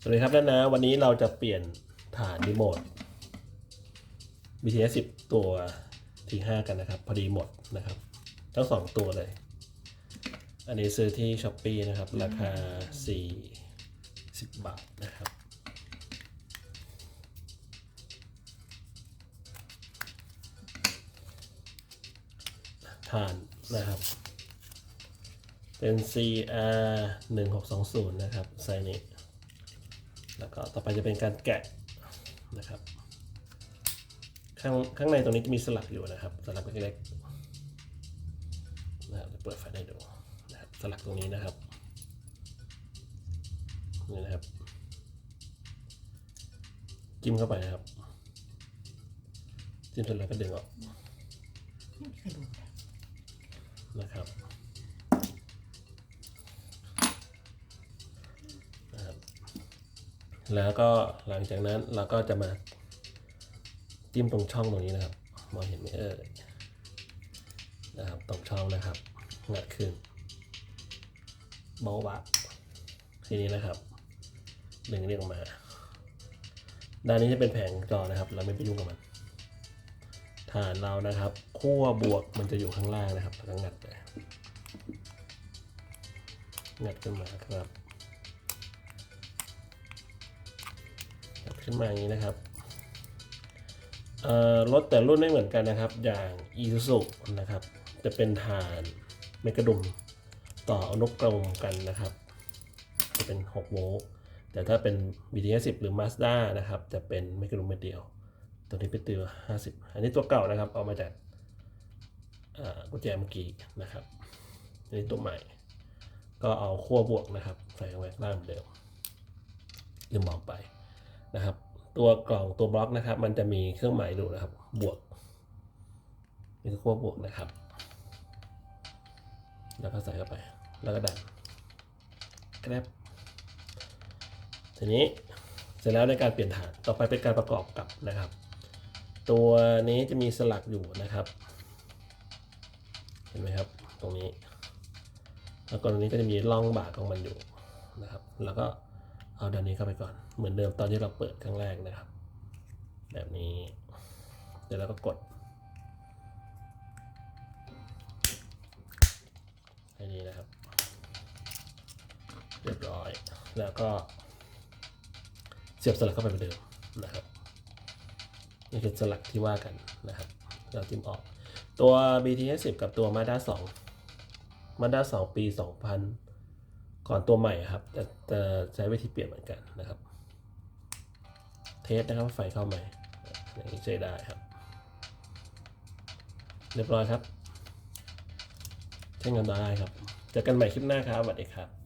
สวัสดีครับด้านนะ วันนี้เราจะเปลี่ยนฐานรีโมท BTS 10 ตัวที่5กันนะครับ พอดีหมดนะครับ ทั้งสองตัวเลย อันนี้ซื้อที่ s h อ p e e นะครับ ราคา 40 บาทนะครับฐานนะครับเป็น CR 1620 นะครับ ไซส์นี้ แล้วก็ต่อไปจะเป็นการแกะนะครับ ข้างข้างในตรงนี้จะมีสลักอยู่นะครับ สลักเล็กๆนะครับจะเปิดไฟให้ดูนะครับสลักตรงนี้นะครับนี่นะครับจิ้มเข้าไปนะครับจิ้มเสร็จแล้วก็ดึงออกไม่มีใครดูเลยนะครับนะครับ แล้วก็หลังจากนั้นเราก็จะมาจิ้มตรงช่องตรงนี้นะครับ มองเห็นไหมเอ่ยนะครับตรงช่องนะครับ งัดขึ้นเบาบะทีนี้นะครับดึงเรียกออกมา ด้านนี้จะเป็นแผงจอนะครับ เราไม่ไปยุ่งกับมันฐานเรานะครับขั้วบวกมันจะอยู่ข้างล่างนะครับแล้วก็งัดไปงัดขึ้นมาครับ ขึ้นมาอย่างนี้นะครับรถแต่รุ่นไม่เหมือนกันนะครับ อย่าง i s u z u นะครับ จะเป็นฐานเมกะดุมต่ออนุกรมกันนะครับ จะเป็น 6 โวลต์แต่ถ้าเป็น BTS 10หรือ Mazda นะครับ จะเป็นเมกะดุมเม็ดเดียว ตัวนี้เป็นตัว50 อันนี้ตัวเก่านะครับ เอามาจากกุญแจเมื่อกี้นะครับอันนี้ตัวใหม่ ก็เอาขั้วบวกนะครับ ใส่ลงไปข้างล่างเหมือนเดิมลืมบอกไป นะครับ ตัวกล่องตัวบล็อกนะครับ มันจะมีเครื่องหมายดูนะครับ บวกนี่คือขั้วบวกนะครับ แล้วก็ใส่เข้าไป แล้วก็ดันแกรบทีนี้เสร็จแล้วในการเปลี่ยนฐานต่อไปเป็นการประกอบกับนะครับ ตัวนี้จะมีสลักอยู่นะครับ เห็นไหมครับ ตรงนี้ แล้วก็ตรงนี้ก็จะมีร่องบากของมันอยู่นะครับ แล้วก็ เอาด้านนี้เข้าไปก่อน เหมือนเดิมตอนที่เราเปิดครั้งแรกนะครับ แบบนี้ เดี๋ยวเราก็กดให้นี้นะครับ เรียบร้อย แล้วก็ เสียบสลักเข้าไปเหมือนเดิมนะครับนี่คือสลักที่ว่ากันนะครับ เราจิ้มออก ตัว BTS 10 กับตัว Mazda 2 Mazda 2 ปี 2000 ก่อนตัวใหม่ครับจะจะใช้วิธีเปลี่ยนเหมือนกันนะครับ เทสนะครับไฟเข้าไหมอย่างนี้ใช้ได้ครับ เรียบร้อยครับ ใช้งานได้ครับเจอกันใหม่คลิปหน้าครับสวัสดีครับ